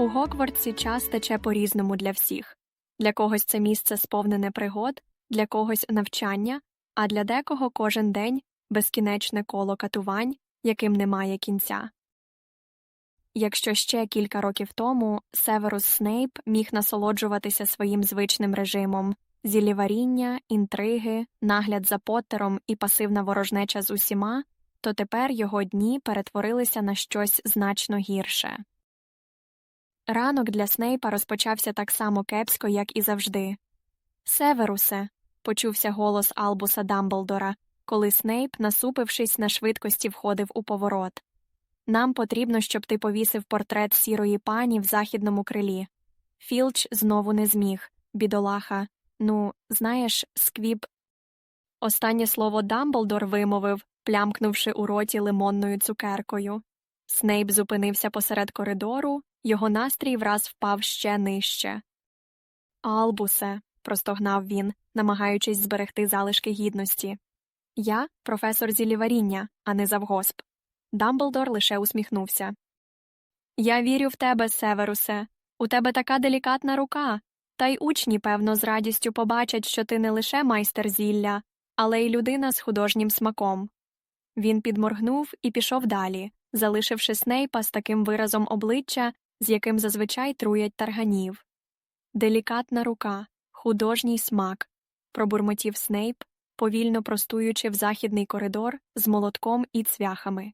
У Гоквардсі час тече по-різному для всіх. Для когось це місце сповнене пригод, для когось навчання, а для декого кожен день безкінечне коло катувань, яким немає кінця. Якщо ще кілька років тому Северус Снейп міг насолоджуватися своїм звичним режимом зіліваріння, інтриги, нагляд за Поттером і пасивна ворожнеча з усіма, то тепер його дні перетворилися на щось значно гірше. Ранок для Снейпа розпочався так само кепсько, як і завжди. Северусе, почувся голос Албуса Дамблдора, коли Снейп, насупившись на швидкості, входив у поворот. Нам потрібно, щоб ти повісив портрет сірої пані в західному крилі. Філч знову не зміг, бідолаха. Ну, знаєш, сквіб. Останнє слово Дамблдор вимовив, плямкнувши у роті лимонною цукеркою. Снейп зупинився посеред коридору, його настрій враз впав ще нижче. Албусе, простогнав він, намагаючись зберегти залишки гідності. Я професор зіліваріння, а не завгосп. Дамблдор лише усміхнувся. Я вірю в тебе, Северусе. У тебе така делікатна рука. Та й учні, певно, з радістю побачать, що ти не лише майстер зілля, але й людина з художнім смаком. Він підморгнув і пішов далі, залишивши Снейпа з таким виразом обличчя, з яким зазвичай труять тарганів. Делікатна рука, художній смак, пробурмотів Снейп, повільно простуючи в західний коридор з молотком і цвяхами.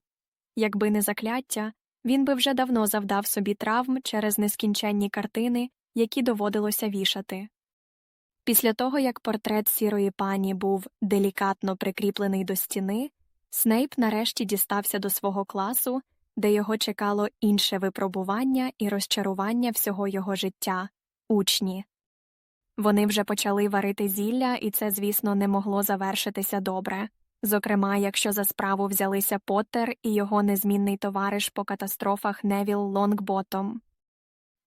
Якби не закляття, він би вже давно завдав собі травм через нескінченні картини, які доводилося вішати. Після того, як портрет сірої пані був делікатно прикріплений до стіни, Снейп нарешті дістався до свого класу, де його чекало інше випробування і розчарування всього його життя учні. Вони вже почали варити зілля, і це, звісно, не могло завершитися добре. Зокрема, якщо за справу взялися Поттер і його незмінний товариш по катастрофах Невіл Лонгботом.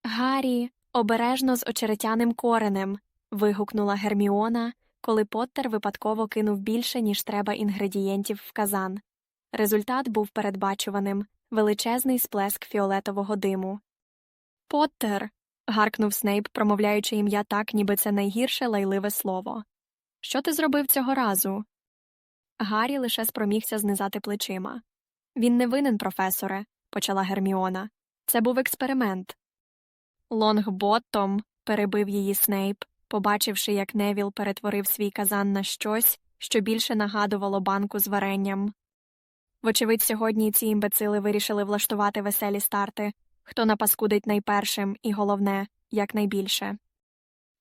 Гаррі, обережно з очеретяним коренем. вигукнула Герміона, коли Поттер випадково кинув більше, ніж треба інгредієнтів в казан. Результат був передбачуваним величезний сплеск фіолетового диму. Поттер. гаркнув Снейп, промовляючи ім'я так, ніби це найгірше лайливе слово. Що ти зробив цього разу? Гаррі лише спромігся знизати плечима. Він не винен, професоре, почала Герміона. Це був експеримент. Лонгботом, перебив її Снейп, побачивши, як Невіл перетворив свій казан на щось, що більше нагадувало банку з варенням. Вочевидь, сьогодні ці імбецили вирішили влаштувати веселі старти, хто напаскудить найпершим і, головне, якнайбільше.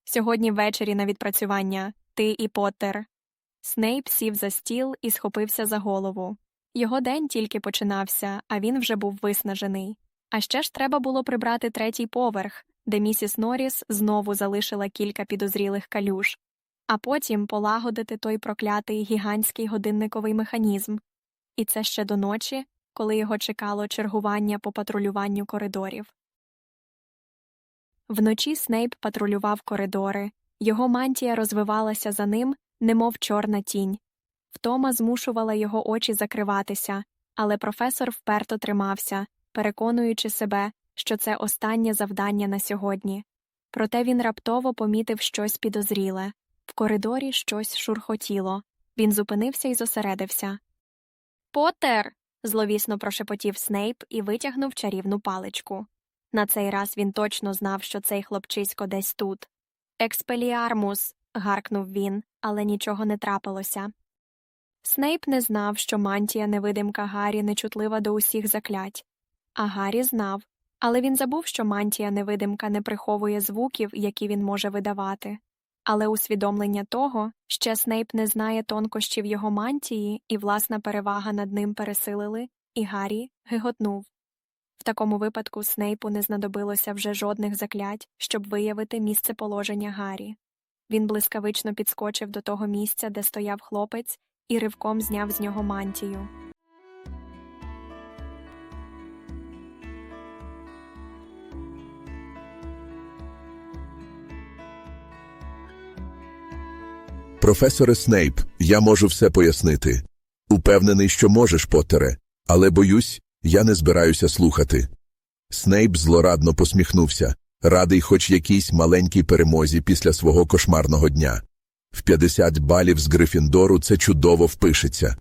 Сьогодні ввечері на відпрацювання ти і Поттер. Снейп сів за стіл і схопився за голову. Його день тільки починався, а він вже був виснажений. А ще ж треба було прибрати третій поверх, де місіс Норріс знову залишила кілька підозрілих калюж, а потім полагодити той проклятий гігантський годинниковий механізм. І це ще до ночі, коли його чекало чергування по патрулюванню коридорів. Вночі Снейп патрулював коридори, його мантія розвивалася за ним, немов чорна тінь. Втома змушувала його очі закриватися, але професор вперто тримався, переконуючи себе, що це останнє завдання на сьогодні. Проте він раптово помітив щось підозріле в коридорі щось шурхотіло. Він зупинився і зосередився. Потер. зловісно прошепотів Снейп і витягнув чарівну паличку. На цей раз він точно знав, що цей хлопчисько десь тут. Експеліармус. гаркнув він, але нічого не трапилося. Снейп не знав, що мантія невидимка Гаррі нечутлива до усіх заклять. А Гаррі знав, але він забув, що мантія невидимка не приховує звуків, які він може видавати. Але усвідомлення того, що Снейп не знає тонкощів його мантії, і власна перевага над ним пересилили, і Гаррі гиготнув. В такому випадку Снейпу не знадобилося вже жодних заклять, щоб виявити місце положення Гаррі. Він блискавично підскочив до того місця, де стояв хлопець, і ривком зняв з нього мантію. Професоре Снейп, я можу все пояснити. Упевнений, що можеш, Поттере, але боюсь, я не збираюся слухати. Снейп злорадно посміхнувся, радий хоч якійсь маленькій перемозі після свого кошмарного дня. В 50 балів з Грифіндору це чудово впишеться.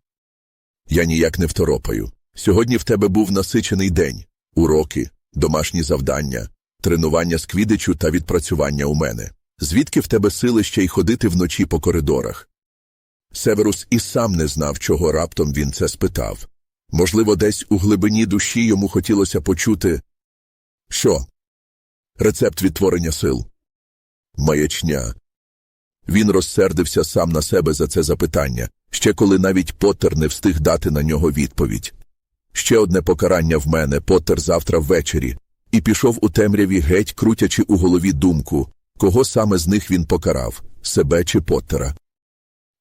Я ніяк не второпаю. Сьогодні в тебе був насичений день. Уроки, домашні завдання, тренування з квідичу та відпрацювання у мене. Звідки в тебе сили ще й ходити вночі по коридорах? Северус і сам не знав, чого раптом він це спитав. Можливо, десь у глибині душі йому хотілося почути що? Рецепт відтворення сил. Маячня. Він розсердився сам на себе за це запитання, ще коли навіть Поттер не встиг дати на нього відповідь. Ще одне покарання в мене, Поттер завтра ввечері, і пішов у темряві геть, крутячи у голові думку, кого саме з них він покарав себе чи Поттера.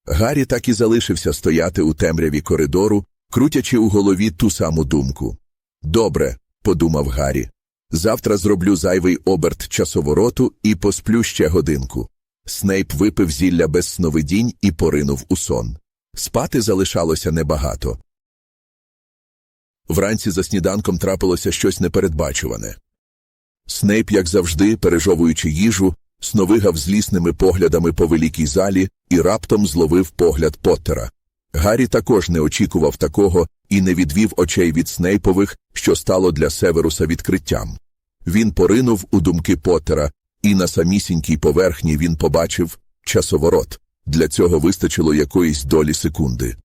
Гаррі так і залишився стояти у темряві коридору, крутячи у голові ту саму думку. Добре, подумав Гаррі. Завтра зроблю зайвий оберт часовороту і посплю ще годинку. Снейп випив зілля без сновидінь і поринув у сон. Спати залишалося небагато. Вранці за сніданком трапилося щось непередбачуване. Снейп, як завжди, пережовуючи їжу, сновигав злісними поглядами по великій залі і раптом зловив погляд Поттера. Гаррі також не очікував такого і не відвів очей від Снейпових, що стало для Северуса відкриттям. Він поринув у думки Поттера, і на самісінькій поверхні він побачив часоворот. Для цього вистачило якоїсь долі секунди.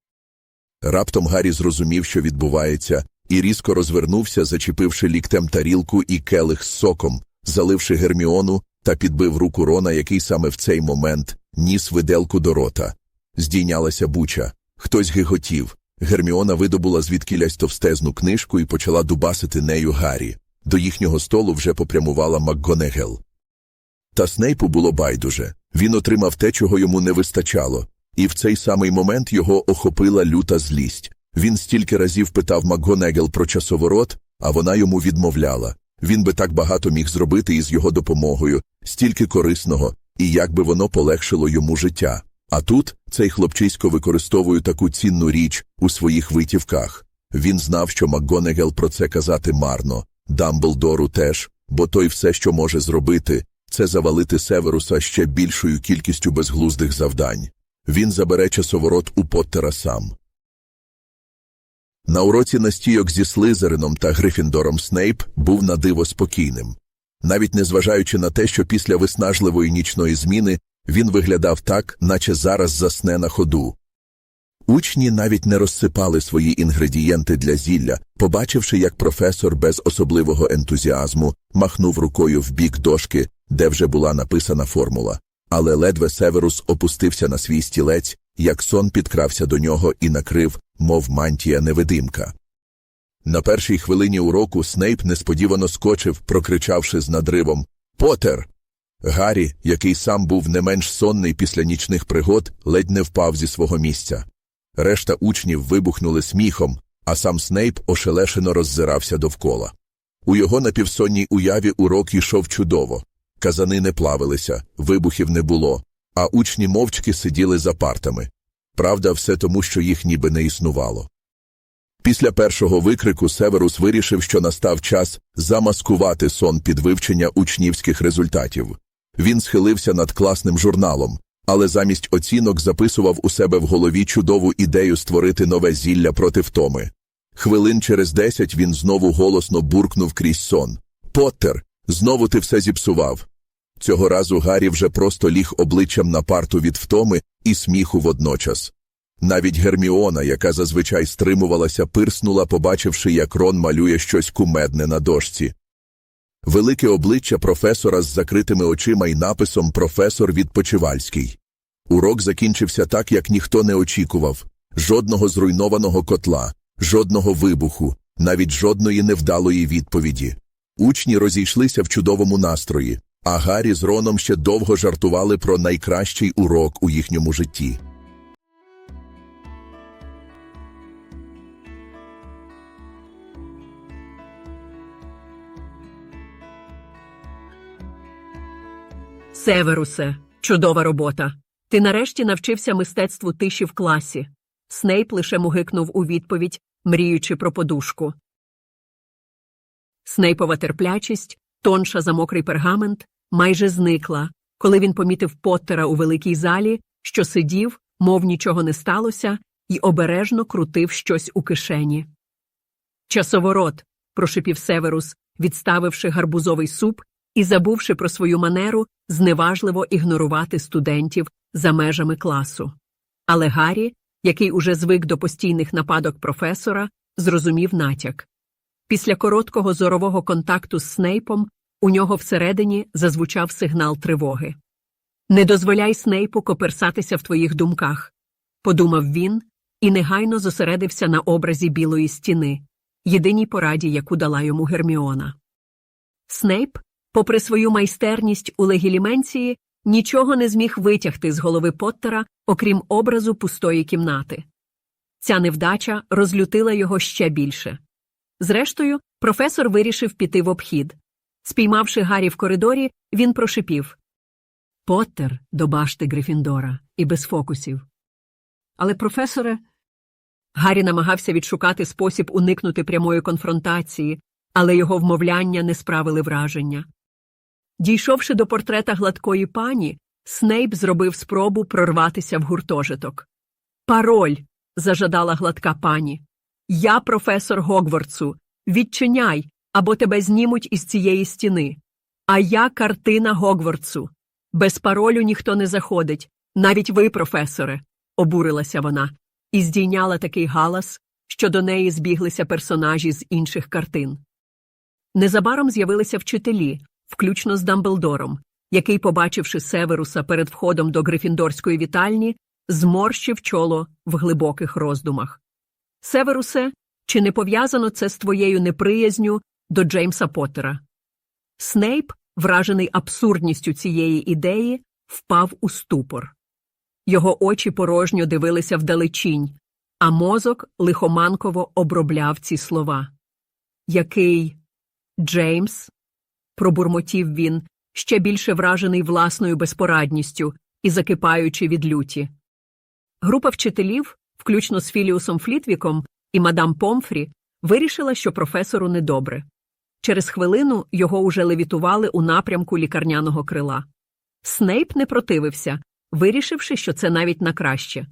Раптом Гаррі зрозумів, що відбувається, і різко розвернувся, зачепивши ліктем тарілку і келих з соком, заливши Герміону та підбив руку Рона, який саме в цей момент ніс виделку до рота. Здійнялася буча. Хтось гиготів. Герміона видобула звідкілясь товстезну книжку і почала дубасити нею Гаррі. До їхнього столу вже попрямувала МакГонегел. Та Снейпу було байдуже. Він отримав те, чого йому не вистачало, і в цей самий момент його охопила люта злість. Він стільки разів питав МакГонегел про часоворот, а вона йому відмовляла. Він би так багато міг зробити із його допомогою, стільки корисного, і як би воно полегшило йому життя. А тут цей хлопчисько використовує таку цінну річ у своїх витівках. Він знав, що МакГонегел про це казати марно, Дамблдору теж, бо той все, що може зробити, це завалити Северуса ще більшою кількістю безглуздих завдань. Він забере часоворот у Поттера сам. На уроці настійок зі Слизерином та Грифіндором Снейп був надиво спокійним. Навіть незважаючи на те, що після виснажливої нічної зміни він виглядав так, наче зараз засне на ходу. Учні навіть не розсипали свої інгредієнти для зілля, побачивши, як професор без особливого ентузіазму махнув рукою в бік дошки, де вже була написана формула. Але ледве Северус опустився на свій стілець, як сон підкрався до нього і накрив, мов мантія невидимка. На першій хвилині уроку Снейп несподівано скочив, прокричавши з надривом Потер. Гаррі, який сам був не менш сонний після нічних пригод, ледь не впав зі свого місця. Решта учнів вибухнули сміхом, а сам Снейп ошелешено роззирався довкола. У його напівсонній уяві урок йшов чудово. Казани не плавилися, вибухів не було, а учні мовчки сиділи за партами. Правда, все тому, що їх ніби не існувало. Після першого викрику Северус вирішив, що настав час замаскувати сон під вивчення учнівських результатів. Він схилився над класним журналом, але замість оцінок записував у себе в голові чудову ідею створити нове зілля проти втоми. Хвилин через десять він знову голосно буркнув крізь сон. Поттер, знову ти все зіпсував. Цього разу Гаррі вже просто ліг обличчям на парту від втоми і сміху водночас. Навіть Герміона, яка зазвичай стримувалася, пирснула, побачивши, як Рон малює щось кумедне на дошці. Велике обличчя професора з закритими очима і написом Професор Відпочивальський. Урок закінчився так, як ніхто не очікував жодного зруйнованого котла, жодного вибуху, навіть жодної невдалої відповіді. Учні розійшлися в чудовому настрої, а Гаррі з Роном ще довго жартували про найкращий урок у їхньому житті. Северусе, чудова робота. Ти нарешті навчився мистецтву тиші в класі. Снейп лише мугикнув у відповідь, мріючи про подушку. Снейпова терплячість, тонша за мокрий пергамент, майже зникла, коли він помітив Поттера у великій залі, що сидів, мов нічого не сталося, і обережно крутив щось у кишені. Часоворот, прошипів Северус, відставивши гарбузовий суп і забувши про свою манеру зневажливо ігнорувати студентів за межами класу. Але Гаррі, який уже звик до постійних нападок професора, зрозумів натяк. Після короткого зорового контакту з Снейпом у нього всередині зазвучав сигнал тривоги. Не дозволяй Снейпу коперсатися в твоїх думках, подумав він і негайно зосередився на образі білої стіни, єдиній пораді, яку дала йому Герміона. Снейп, попри свою майстерність у легіліменції, нічого не зміг витягти з голови Поттера, окрім образу пустої кімнати. Ця невдача розлютила його ще більше. Зрештою, професор вирішив піти в обхід. Спіймавши Гаррі в коридорі, він прошипів Поттер до башти Грифіндора і без фокусів. Але, професоре. Гаррі намагався відшукати спосіб уникнути прямої конфронтації, але його вмовляння не справили враження. Дійшовши до портрета гладкої пані, Снейп зробив спробу прорватися в гуртожиток. Пароль. зажадала гладка пані. Я професор Гогвартсу. Відчиняй, або тебе знімуть із цієї стіни. А я картина Гогвартсу. Без паролю ніхто не заходить, навіть ви, професоре, обурилася вона, і здійняла такий галас, що до неї збіглися персонажі з інших картин. Незабаром з'явилися вчителі, включно з Дамблдором, який, побачивши Северуса перед входом до Грифіндорської вітальні, зморщив чоло в глибоких роздумах. Северусе, чи не пов'язано це з твоєю неприязню до Джеймса Поттера? Снейп, вражений абсурдністю цієї ідеї, впав у ступор. Його очі порожньо дивилися вдалечінь, а мозок лихоманково обробляв ці слова. Який Джеймс? Пробурмотів він, ще більше вражений власною безпорадністю і закипаючи від люті. Група вчителів, включно з Філіусом Флітвіком і мадам Помфрі, вирішила, що професору недобре. Через хвилину його уже левітували у напрямку лікарняного крила. Снейп не противився, вирішивши, що це навіть на краще.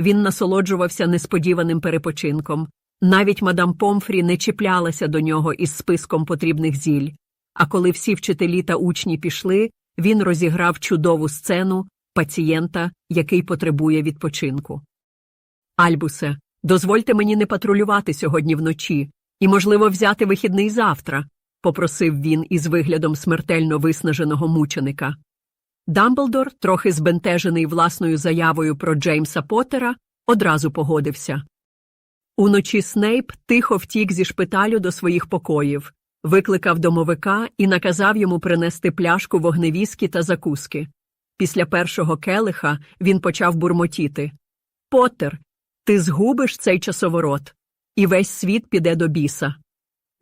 Він насолоджувався несподіваним перепочинком. Навіть мадам Помфрі не чіплялася до нього із списком потрібних зіль. А коли всі вчителі та учні пішли, він розіграв чудову сцену пацієнта, який потребує відпочинку. Альбусе, дозвольте мені не патрулювати сьогодні вночі і, можливо, взяти вихідний завтра, попросив він із виглядом смертельно виснаженого мученика. Дамблдор, трохи збентежений власною заявою про Джеймса Поттера, одразу погодився. Уночі Снейп тихо втік зі шпиталю до своїх покоїв, викликав домовика і наказав йому принести пляшку вогневіскі та закуски. Після першого келиха він почав бурмотіти Поттер, ти згубиш цей часоворот, і весь світ піде до біса.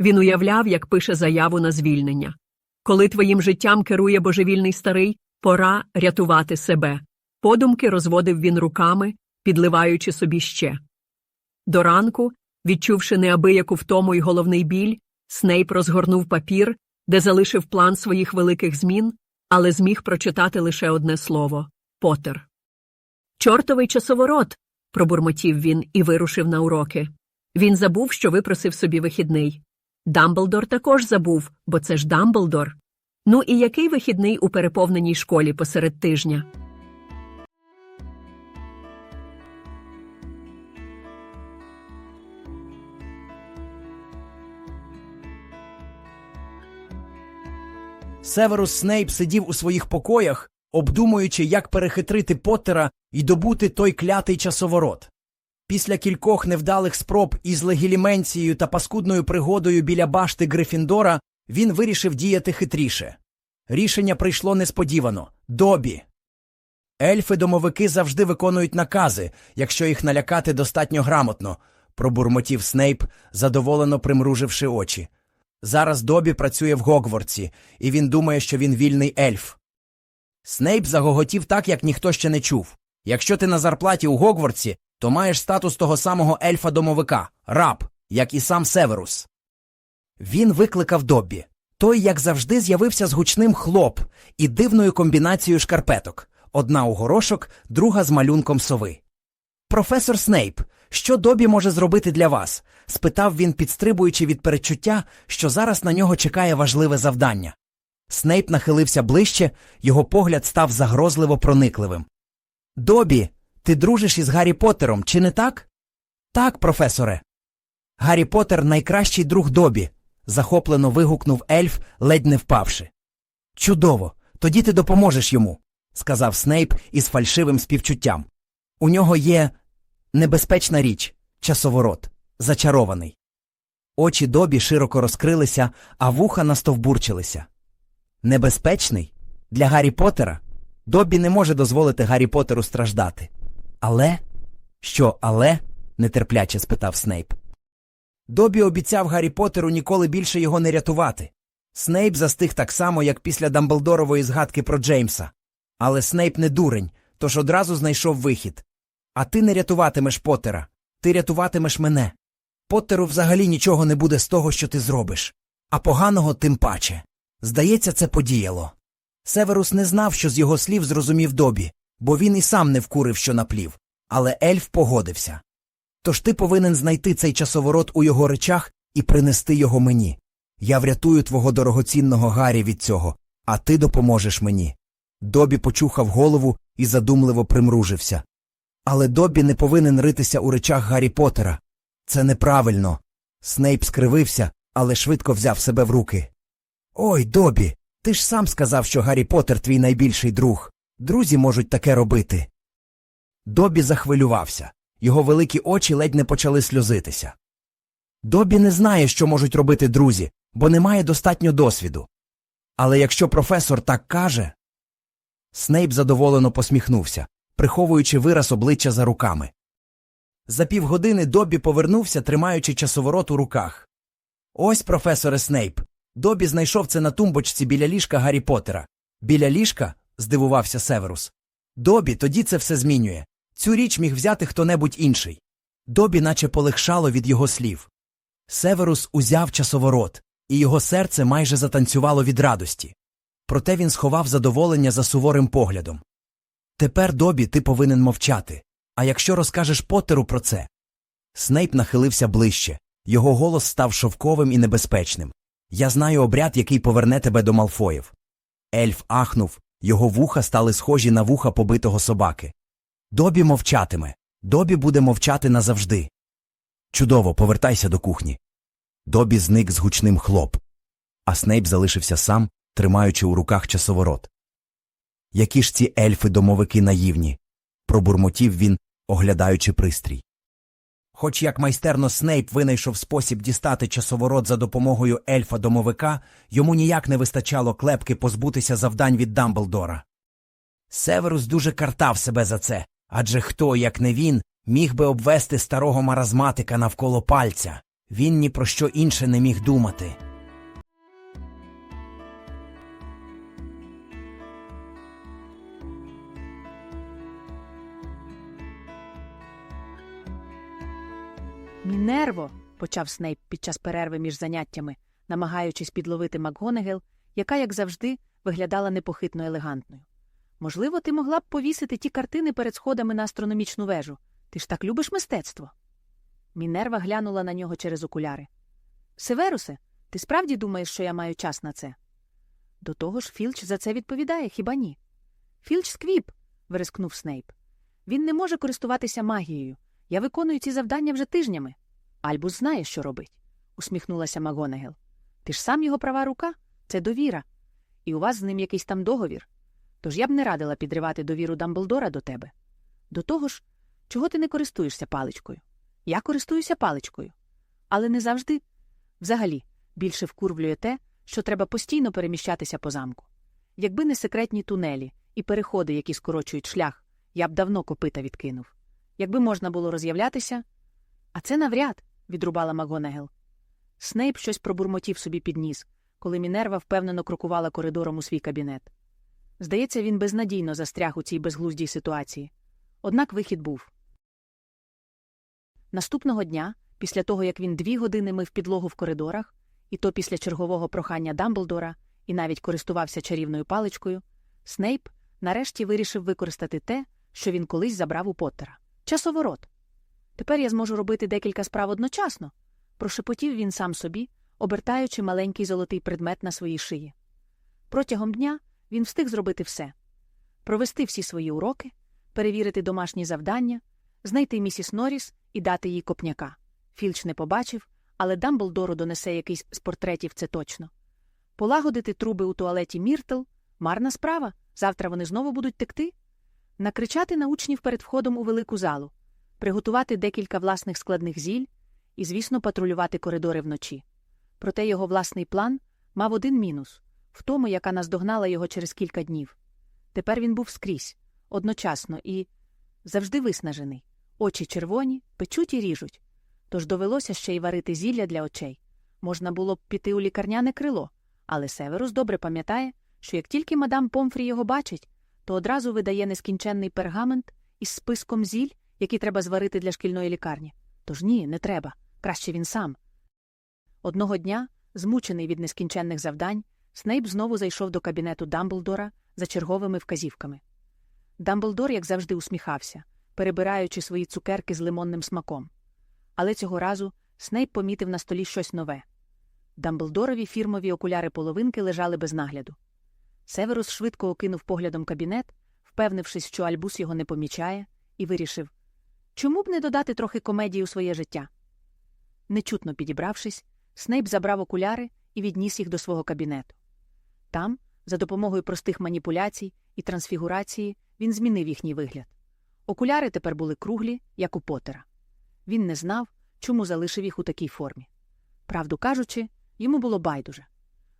Він уявляв, як пише заяву на звільнення. Коли твоїм життям керує божевільний старий, пора рятувати себе. Подумки розводив він руками, підливаючи собі ще. До ранку, відчувши неабияку втому й головний біль, Снейп розгорнув папір, де залишив план своїх великих змін, але зміг прочитати лише одне слово Потер. Чортовий часоворот. пробурмотів він і вирушив на уроки. Він забув, що випросив собі вихідний. Дамблдор також забув, бо це ж Дамблдор. Ну і який вихідний у переповненій школі посеред тижня? Северус Снейп сидів у своїх покоях, обдумуючи, як перехитрити Поттера і добути той клятий часоворот. Після кількох невдалих спроб із легіліменцією та паскудною пригодою біля башти Грифіндора він вирішив діяти хитріше. Рішення прийшло несподівано добі. Ельфи-домовики завжди виконують накази, якщо їх налякати достатньо грамотно, пробурмотів Снейп, задоволено примруживши очі. Зараз Добі працює в Гогворці, і він думає, що він вільний ельф. Снейп загоготів так, як ніхто ще не чув. Якщо ти на зарплаті у Гогворці, то маєш статус того самого ельфа-домовика, раб, як і сам Северус. Він викликав Доббі. Той, як завжди, з'явився з гучним хлоп і дивною комбінацією шкарпеток. Одна у горошок, друга з малюнком сови. Професор Снейп, що Добі може зробити для вас? спитав він, підстрибуючи від передчуття, що зараз на нього чекає важливе завдання. Снейп нахилився ближче, його погляд став загрозливо проникливим. Добі, ти дружиш із Гаррі Поттером, чи не так? Так, професоре. Гаррі Поттер – найкращий друг Добі, захоплено вигукнув ельф, ледь не впавши. Чудово, тоді ти допоможеш йому, сказав Снейп із фальшивим співчуттям. У нього є небезпечна річ часоворот, зачарований. Очі Добі широко розкрилися, а вуха настовбурчилися. Небезпечний? Для Гаррі Поттера? Добі не може дозволити Гаррі Поттеру страждати. Але? Що, але? нетерпляче спитав Снейп. Добі обіцяв Гаррі Поттеру ніколи більше його не рятувати. Снейп застиг так само, як після Дамблдорової згадки про Джеймса. Але Снейп не дурень, тож одразу знайшов вихід. А ти не рятуватимеш Поттера, ти рятуватимеш мене. Поттеру взагалі нічого не буде з того, що ти зробиш. А поганого тим паче. Здається, це подіяло. Северус не знав, що з його слів зрозумів Добі, бо він і сам не вкурив, що наплів. Але ельф погодився. Тож ти повинен знайти цей часоворот у його речах і принести його мені. Я врятую твого дорогоцінного Гаррі від цього, а ти допоможеш мені. Добі почухав голову і задумливо примружився. Але Добі не повинен ритися у речах Гаррі Поттера. Це неправильно. Снейп скривився, але швидко взяв себе в руки. Ой, Добі, ти ж сам сказав, що Гаррі Поттер твій найбільший друг. Друзі можуть таке робити. Добі захвилювався. Його великі очі ледь не почали сльозитися. Добі не знає, що можуть робити друзі, бо не має достатньо досвіду. Але якщо професор так каже. Снейп задоволено посміхнувся, приховуючи вираз обличчя за руками. За півгодини Добі повернувся, тримаючи часоворот у руках. Ось, професоре Снейп. Добі знайшов це на тумбочці біля ліжка Гаррі Поттера. Біля ліжка? здивувався Северус. Добі, тоді це все змінює. Цю річ міг взяти хто-небудь інший. Добі наче полегшало від його слів. Северус узяв часоворот, і його серце майже затанцювало від радості. Проте він сховав задоволення за суворим поглядом. Тепер, Добі, ти повинен мовчати. А якщо розкажеш Поттеру про це. Снейп нахилився ближче. Його голос став шовковим і небезпечним. Я знаю обряд, який поверне тебе до Малфоїв. Ельф ахнув, його вуха стали схожі на вуха побитого собаки. Добі мовчатиме. Добі буде мовчати назавжди. Чудово, повертайся до кухні. Добі зник з гучним хлоп, а Снейп залишився сам, тримаючи у руках часоворот. Які ж ці ельфи-домовики наївні, пробурмотів він, оглядаючи пристрій. Хоч як майстерно Снейп винайшов спосіб дістати часоворот за допомогою ельфа-домовика, йому ніяк не вистачало клепки позбутися завдань від Дамблдора. Северус дуже картав себе за це, адже хто, як не він, міг би обвести старого маразматика навколо пальця. Він ні про що інше не міг думати. Мінерво, почав Снейп під час перерви між заняттями, намагаючись підловити МакГонегел, яка, як завжди, виглядала непохитно елегантною. Можливо, ти могла б повісити ті картини перед сходами на астрономічну вежу. Ти ж так любиш мистецтво. Мінерва глянула на нього через окуляри. Северусе, ти справді думаєш, що я маю час на це? До того ж, Філч за це відповідає, хіба ні? Філч сквіп. вирискнув Снейп. Він не може користуватися магією. Я виконую ці завдання вже тижнями. Альбус знає, що робить, усміхнулася Магонегел. Ти ж сам його права рука? Це довіра. І у вас з ним якийсь там договір. Тож я б не радила підривати довіру Дамблдора до тебе. До того ж, чого ти не користуєшся паличкою? Я користуюся паличкою. Але не завжди. Взагалі, більше вкурвлює те, що треба постійно переміщатися по замку. Якби не секретні тунелі і переходи, які скорочують шлях, я б давно копита відкинув. Якби можна було роз'являтися. А це навряд, відрубала Магонегел. Снейп щось пробурмотів собі під ніс, коли Мінерва впевнено крокувала коридором у свій кабінет. Здається, він безнадійно застряг у цій безглуздій ситуації. Однак вихід був. Наступного дня, після того як він дві години мив підлогу в коридорах і то після чергового прохання Дамблдора, і навіть користувався чарівною паличкою, Снейп нарешті вирішив використати те, що він колись забрав у Поттера – часоворот. Тепер я зможу робити декілька справ одночасно, прошепотів він сам собі, обертаючи маленький золотий предмет на своїй шиї. Протягом дня він встиг зробити все провести всі свої уроки, перевірити домашні завдання, знайти місіс Норріс і дати їй копняка. Філч не побачив, але Дамблдору донесе якийсь з портретів це точно. Полагодити труби у туалеті Міртл марна справа. Завтра вони знову будуть текти. Накричати на учнів перед входом у велику залу, приготувати декілька власних складних зіль і, звісно, патрулювати коридори вночі. Проте його власний план мав один мінус в тому, яка наздогнала його через кілька днів. Тепер він був скрізь, одночасно і завжди виснажений. Очі червоні, печуть і ріжуть. Тож довелося ще й варити зілля для очей. Можна було б піти у лікарняне крило, але Северус добре пам'ятає, що як тільки мадам Помфрі його бачить, то одразу видає нескінченний пергамент із списком зіль, які треба зварити для шкільної лікарні. Тож ні, не треба. Краще він сам. Одного дня, змучений від нескінченних завдань, Снейп знову зайшов до кабінету Дамблдора за черговими вказівками. Дамблдор, як завжди, усміхався, перебираючи свої цукерки з лимонним смаком. Але цього разу Снейп помітив на столі щось нове. Дамблдорові фірмові окуляри половинки лежали без нагляду. Северус швидко окинув поглядом кабінет, впевнившись, що Альбус його не помічає, і вирішив чому б не додати трохи комедії у своє життя? Нечутно підібравшись, Снейп забрав окуляри і відніс їх до свого кабінету. Там, за допомогою простих маніпуляцій і трансфігурації, він змінив їхній вигляд. Окуляри тепер були круглі, як у Поттера. Він не знав, чому залишив їх у такій формі. Правду кажучи, йому було байдуже.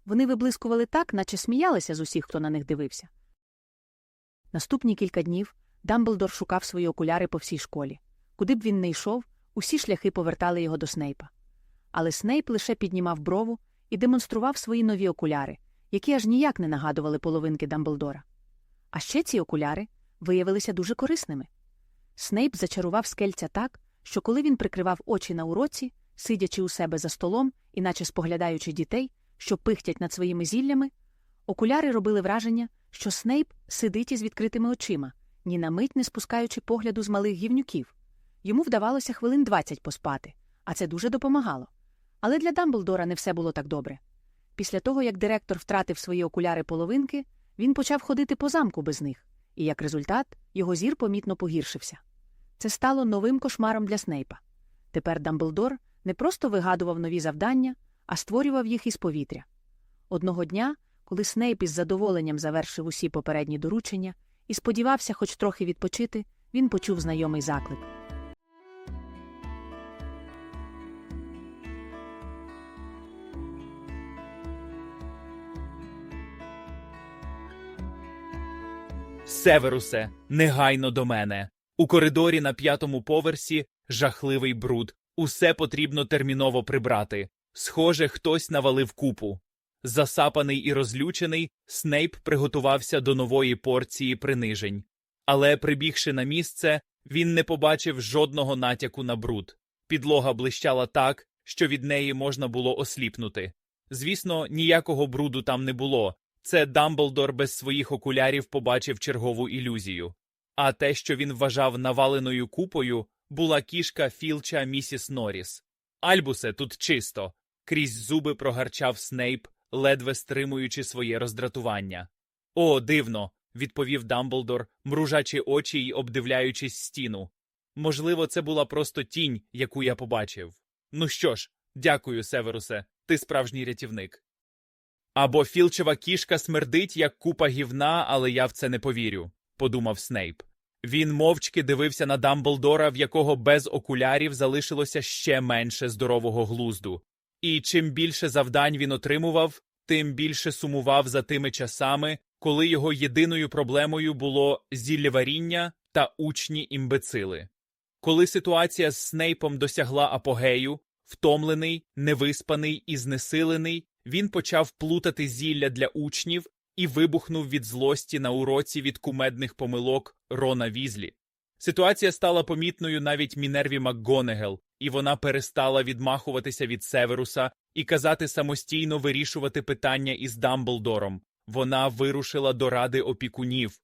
Вони виблискували так, наче сміялися з усіх, хто на них дивився. Наступні кілька днів Дамблдор шукав свої окуляри по всій школі. Куди б він не йшов, усі шляхи повертали його до Снейпа. Але Снейп лише піднімав брову і демонстрував свої нові окуляри, які аж ніяк не нагадували половинки Дамблдора. А ще ці окуляри виявилися дуже корисними. Снейп зачарував скельця так, що коли він прикривав очі на уроці, сидячи у себе за столом, іначе споглядаючи дітей, що пихтять над своїми зіллями, окуляри робили враження, що Снейп сидить із відкритими очима, ні на мить не спускаючи погляду з малих гівнюків. Йому вдавалося хвилин двадцять поспати, а це дуже допомагало. Але для Дамблдора не все було так добре. Після того, як директор втратив свої окуляри половинки, він почав ходити по замку без них, і як результат його зір помітно погіршився. Це стало новим кошмаром для Снейпа. Тепер Дамблдор не просто вигадував нові завдання, а створював їх із повітря. Одного дня, коли Снейп із задоволенням завершив усі попередні доручення і сподівався хоч трохи відпочити, він почув знайомий заклик. Северусе, негайно до мене. У коридорі на п'ятому поверсі жахливий бруд. Усе потрібно терміново прибрати. Схоже, хтось навалив купу. Засапаний і розлючений, Снейп приготувався до нової порції принижень. Але, прибігши на місце, він не побачив жодного натяку на бруд. Підлога блищала так, що від неї можна було осліпнути. Звісно, ніякого бруду там не було. Це Дамблдор без своїх окулярів побачив чергову ілюзію. А те, що він вважав наваленою купою, була кішка Філча місіс Норріс. Альбусе, тут чисто. Крізь зуби прогарчав Снейп, ледве стримуючи своє роздратування. О, дивно, відповів Дамблдор, мружачи очі й обдивляючись стіну. Можливо, це була просто тінь, яку я побачив. Ну що ж, дякую, Северусе, ти справжній рятівник. Або Філчева кішка смердить, як купа гівна, але я в це не повірю, подумав Снейп. Він мовчки дивився на Дамблдора, в якого без окулярів залишилося ще менше здорового глузду. І чим більше завдань він отримував, тим більше сумував за тими часами, коли його єдиною проблемою було зіллєваріння та учні імбецили. Коли ситуація з Снейпом досягла апогею, втомлений, невиспаний і знесилений, він почав плутати зілля для учнів і вибухнув від злості на уроці від кумедних помилок Рона Візлі. Ситуація стала помітною навіть Мінерві МакГонегел, і вона перестала відмахуватися від Северуса і казати самостійно вирішувати питання із Дамблдором. Вона вирушила до ради опікунів.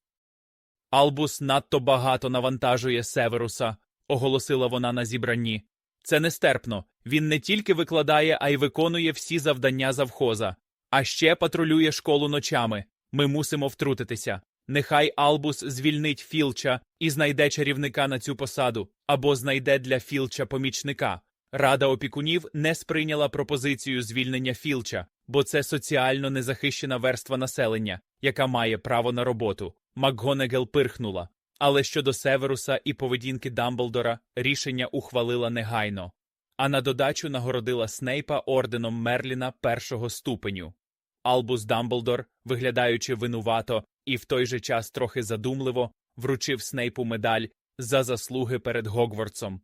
Албус надто багато навантажує Северуса, оголосила вона на зібранні. Це нестерпно. Він не тільки викладає, а й виконує всі завдання завхоза. А ще патрулює школу ночами. Ми мусимо втрутитися. Нехай Албус звільнить Філча і знайде чарівника на цю посаду, або знайде для Філча помічника. Рада опікунів не сприйняла пропозицію звільнення Філча, бо це соціально незахищена верства населення, яка має право на роботу. МакГонегел пирхнула. Але щодо Северуса і поведінки Дамблдора рішення ухвалила негайно, а на додачу нагородила Снейпа орденом Мерліна першого ступеню. Албус Дамблдор, виглядаючи винувато і в той же час трохи задумливо, вручив Снейпу медаль за заслуги перед Гогвартсом.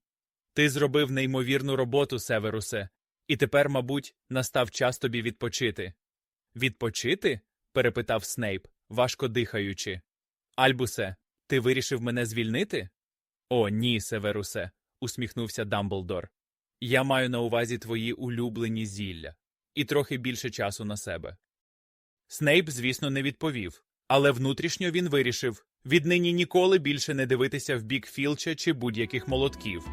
Ти зробив неймовірну роботу, Северусе, і тепер, мабуть, настав час тобі відпочити. Відпочити? перепитав Снейп, важко дихаючи. Альбусе, ти вирішив мене звільнити? О, ні, Северусе, усміхнувся Дамблдор. Я маю на увазі твої улюблені зілля і трохи більше часу на себе. Снейп, звісно, не відповів, але внутрішньо він вирішив віднині ніколи більше не дивитися в бік Філча чи будь-яких молотків.